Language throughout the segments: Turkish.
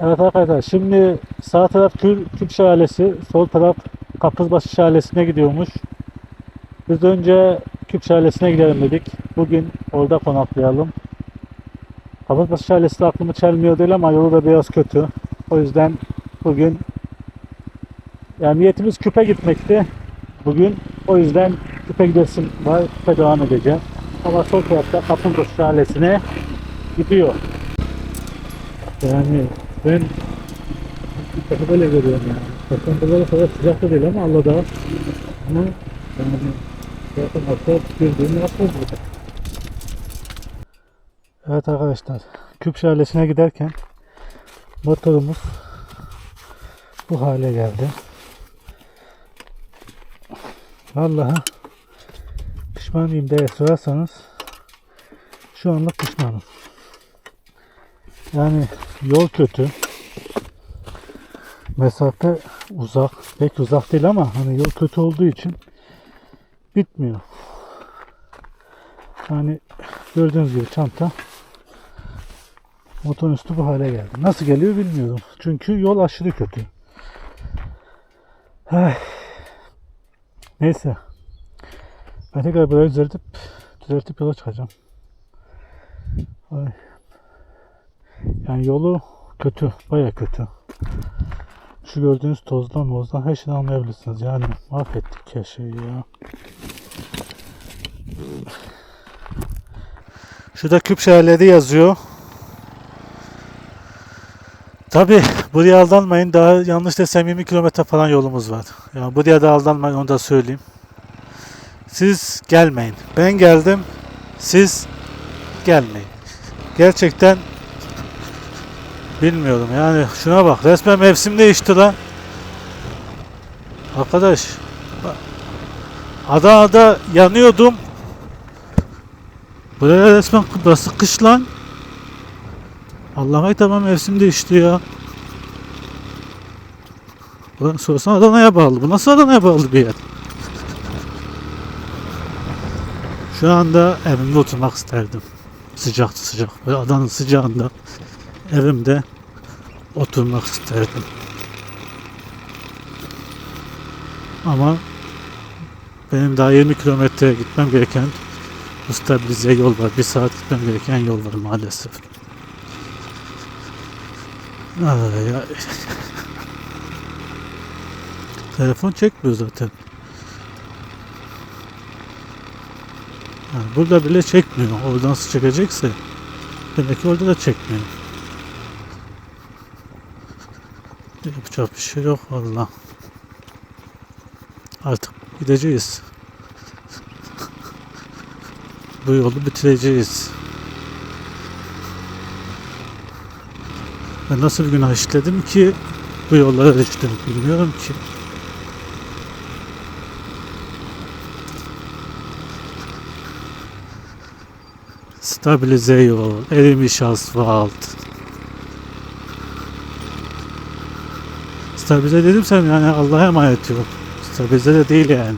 Evet arkadaşlar şimdi sağ taraf Kül, Küp Şelalesi, sol taraf Kapızbaşı Şelalesi'ne gidiyormuş. Biz önce Küp Şelalesi'ne gidelim dedik. Bugün orada konaklayalım. Kapızbaşı Şelalesi de aklımı çelmiyor değil ama yolu da biraz kötü. O yüzden bugün yani niyetimiz Küp'e gitmekti. Bugün o yüzden Küp'e gidesim var. Küp'e devam edeceğim. Ama sol tarafta Kapızbaşı Şelalesi'ne gidiyor. Yani ben ilk böyle görüyorum yani. Kapandıları kadar sıcak da değil ama Allah da ama yani zaten hafta girdiğim yapmaz burada. Evet arkadaşlar Küp Şelalesi'ne giderken motorumuz bu hale geldi. Vallahi pişmanıyım diye sorarsanız şu anlık pişmanım. Yani yol kötü. Mesafe uzak. Pek uzak değil ama hani yol kötü olduğu için bitmiyor. Yani gördüğünüz gibi çanta motorun üstü bu hale geldi. Nasıl geliyor bilmiyorum. Çünkü yol aşırı kötü. Ay. Neyse. Ben tekrar burayı düzeltip düzeltip yola çıkacağım. Ay. Yani yolu kötü, baya kötü. Şu gördüğünüz tozdan mozdan her şeyden anlayabilirsiniz. Yani mahvettik her şeyi ya. Şurada küp şehirleri yazıyor. Tabi buraya aldanmayın. Daha yanlış desem 20 kilometre falan yolumuz var. Yani buraya da aldanmayın onu da söyleyeyim. Siz gelmeyin. Ben geldim. Siz gelmeyin. Gerçekten Bilmiyorum yani şuna bak resmen mevsim değişti lan. Arkadaş Adana'da yanıyordum. Buraya resmen burası kış lan. Allah'ım tamam mevsim değişti ya. Ulan sorsan Adana'ya bağlı. Bu nasıl Adana'ya bağlı bir yer? Şu anda evimde oturmak isterdim. Sıcaktı sıcak. Böyle Adana sıcağında evimde oturmak isterdim. Ama benim daha 20 kilometre gitmem gereken bu stabilize yol var. Bir saat gitmem gereken yol var maalesef. Ay, ay. Telefon çekmiyor zaten. Yani burada bile çekmiyor. Oradan çekecekse demek ki orada da çekmiyor. Yapacak bir şey yok valla. Artık gideceğiz. Bu yolu bitireceğiz. Ben nasıl bir günah işledim ki bu yollara düştüm bilmiyorum ki. Stabilize yol, erimiş asfalt. Stabilize dedim sen yani Allah'a emanet yok. Stabilize de değil yani.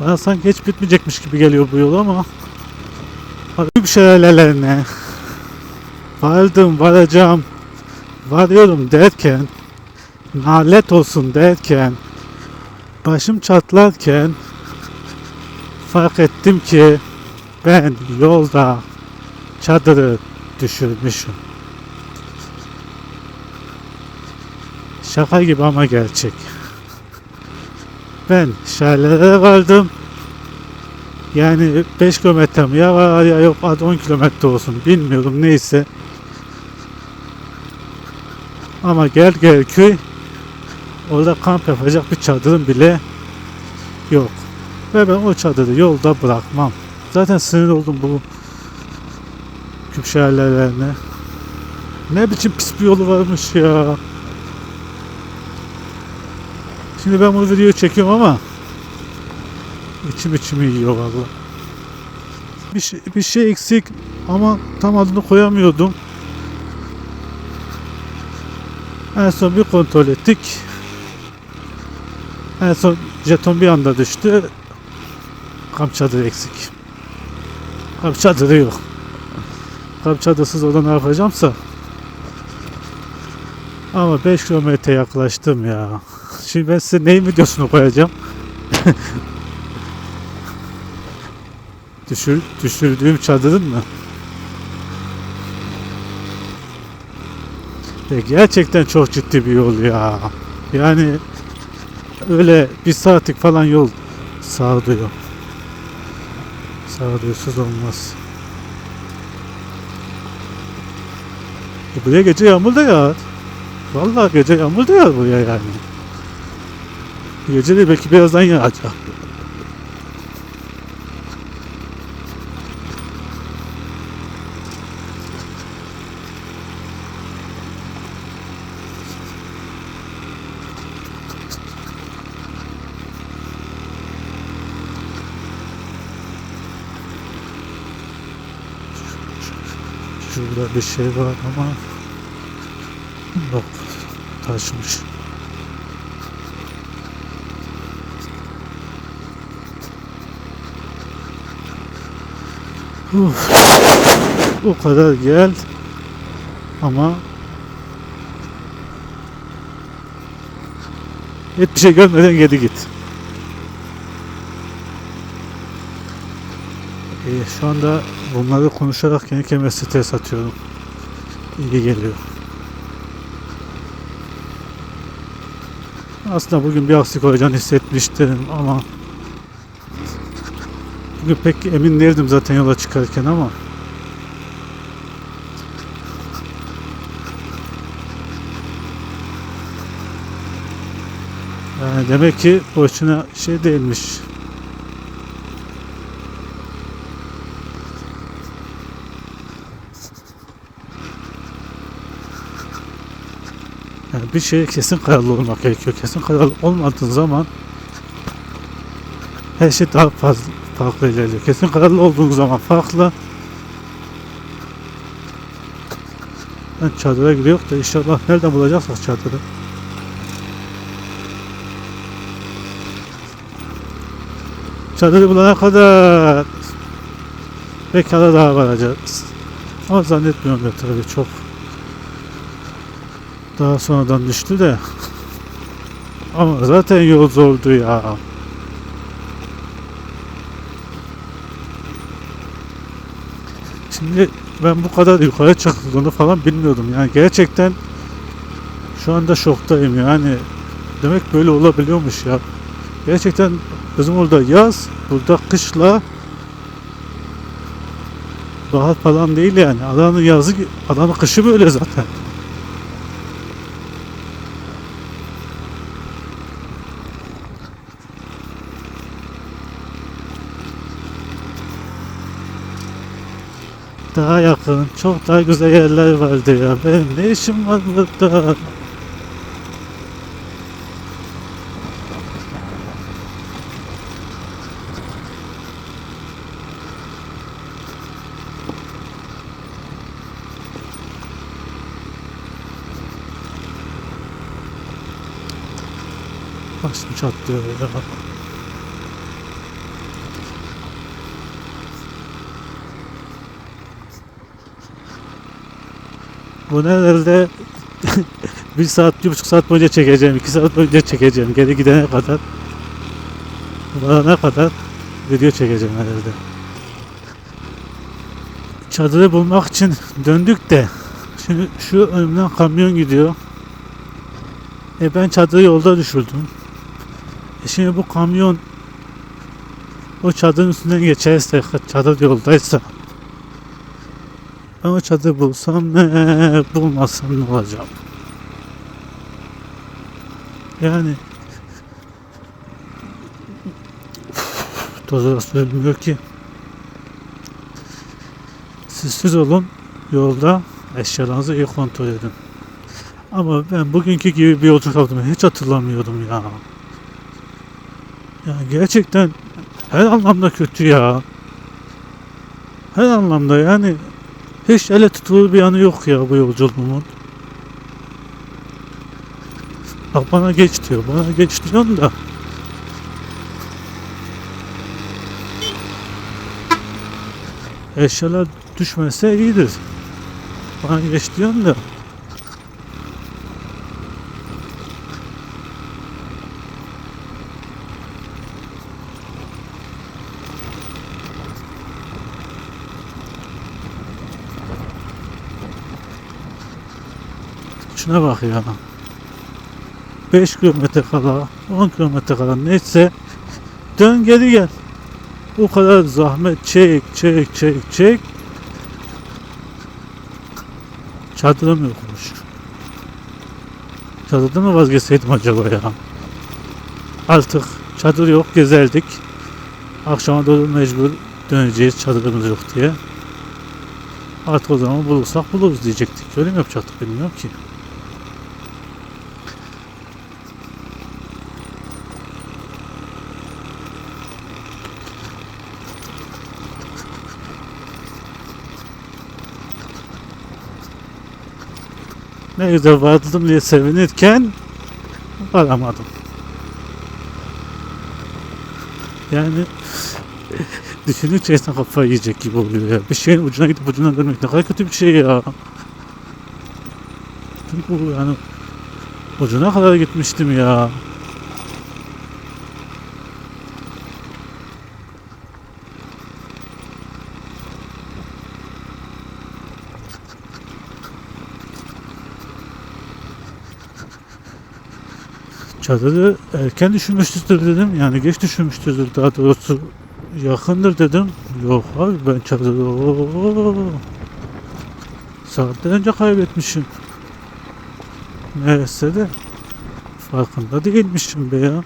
Bana sanki hiç bitmeyecekmiş gibi geliyor bu yol ama Bakayım şelalelerine Vardım varacağım Varıyorum derken Nalet olsun derken Başım çatlarken Fark ettim ki ben yolda çadırı düşürmüşüm. Şaka gibi ama gerçek. Ben şairlere vardım. Yani 5 kilometre mi ya var ya yok hadi 10 kilometre olsun bilmiyorum neyse. Ama gel gel köy orada kamp yapacak bir çadırım bile yok. Ve ben o çadırı yolda bırakmam. Zaten sinir oldum bu küp şehirlerine. Ne biçim pis bir yolu varmış ya. Şimdi ben bu videoyu çekiyorum ama içim içimi yiyor valla. Bir şey, bir şey eksik ama tam adını koyamıyordum. En son bir kontrol ettik. En son jeton bir anda düştü. Kamp çadırı eksik. Kamp çadırı yok. Kamp çadırsız orada ne yapacağımsa. Ama 5 kilometre yaklaştım ya. Şimdi ben size neyin videosunu koyacağım? Düşür, düşürdüğüm çadırın mı? Ve gerçekten çok ciddi bir yol ya. Yani öyle bir saatlik falan yol sağlıyor. Sağlıyorsuz olmaz. E buraya gece yağmur da yağar. Vallahi gece yağmur da yağar buraya yani. Gece de belki birazdan yağacak. Şurada bir şey var ama yok taşmış. Uf, o kadar gel ama hiçbir şey görmeden geri git. Ee, şu anda bunları konuşarak kendi kendime stres atıyorum. İyi geliyor. Aslında bugün bir aksilik olacağını hissetmiştim ama bugün pek emin değildim zaten yola çıkarken ama yani demek ki boşuna şey değilmiş. Yani bir şeye kesin kararlı olmak gerekiyor. Kesin kararlı olmadığın zaman her şey daha fazla farklı ilerliyor. Kesin kararlı olduğun zaman farklı. Ben çadıra gidiyor da inşallah nereden bulacaksak çadırı. Çadırı bulana kadar bekara daha varacağız. Ama zannetmiyorum da tabii çok daha sonradan düştü de. Ama zaten yol zordu ya. Şimdi ben bu kadar yukarı çıktığını falan bilmiyordum. Yani gerçekten şu anda şoktayım yani. Demek böyle olabiliyormuş ya. Gerçekten bizim orada yaz, burada kışla bahar falan değil yani. Adanın yazı, adanın kışı böyle zaten. Daha yakın, çok daha güzel yerler vardı ya. Benim ne işim var burada? Başım çatlıyor ya. Bunu herhalde bir saat, bir buçuk saat boyunca çekeceğim, iki saat boyunca çekeceğim. Geri gidene kadar, varana kadar video çekeceğim herhalde. Çadırı bulmak için döndük de, şimdi şu önümden kamyon gidiyor. E ben çadırı yolda düşürdüm. E şimdi bu kamyon o çadırın üstünden geçerse, çadır yoldaysa o çadır bulsam ne, bulmasam ne olacak? Yani toz orası bilmiyor ki. Siz siz olun yolda eşyalarınızı iyi kontrol edin. Ama ben bugünkü gibi bir yolculuk yaptığımı hiç hatırlamıyorum ya. Ya gerçekten her anlamda kötü ya. Her anlamda yani hiç ele tutulur bir yanı yok ya bu yolculuğumun. Bak bana geç diyor. Bana geç diyorsun da. Eşyalar düşmese iyidir. Bana geç diyorsun da. Şuna bak ya. 5 kilometre kala, 10 kilometre kala neyse dön geri gel. O kadar zahmet çek, çek, çek, çek. Çadırım yokmuş. Çadırda mı vazgeçseydim acaba ya? Artık çadır yok, gezerdik. Akşama doğru mecbur döneceğiz çadırımız yok diye. Artık o zaman bulursak buluruz diyecektik. Öyle mi yapacaktık bilmiyorum ki. Ne güzel vardım diye sevinirken varamadım. Yani düşündükçe insan kafayı yiyecek gibi oluyor ya. Bir şeyin ucuna gidip ucuna dönmek ne kadar kötü bir şey ya. Çünkü yani ucuna kadar gitmiştim ya. Çadırı erken düşünmüştür dedim. Yani geç düşünmüştür daha doğrusu yakındır dedim. Yok abi ben çadırı Oo, saatler önce kaybetmişim. Neyse de farkında değilmişim be ya.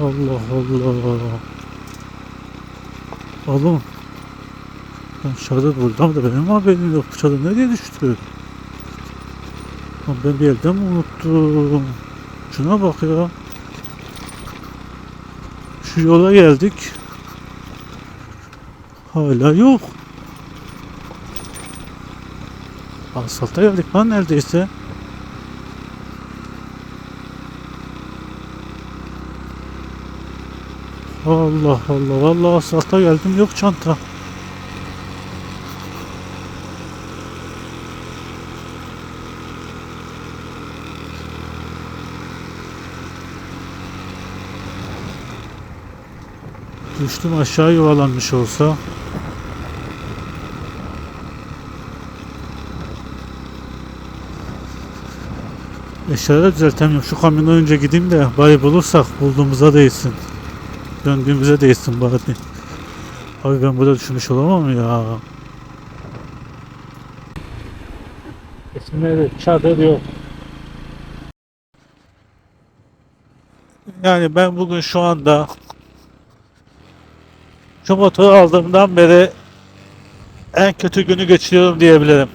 Allah Allah. Oğlum Lan çadır burada mı da benim haberim yok. Bu çadır nereye düştü? Lan ben bir yerden mi unuttum? Şuna bak ya. Şu yola geldik. Hala yok. Asfalta geldik lan neredeyse. Allah Allah vallahi asfalta geldim yok çanta. Düştüm aşağı yuvarlanmış olsa. Eşyaları düzeltemiyorum. Şu kamyondan önce gideyim de bari bulursak bulduğumuza değilsin. Döndüğümüze değilsin bari. Abi ben burada düşmüş olamam ya. İsimleri çadır yok. Yani ben bugün şu anda şu motoru aldığımdan beri en kötü günü geçiriyorum diyebilirim.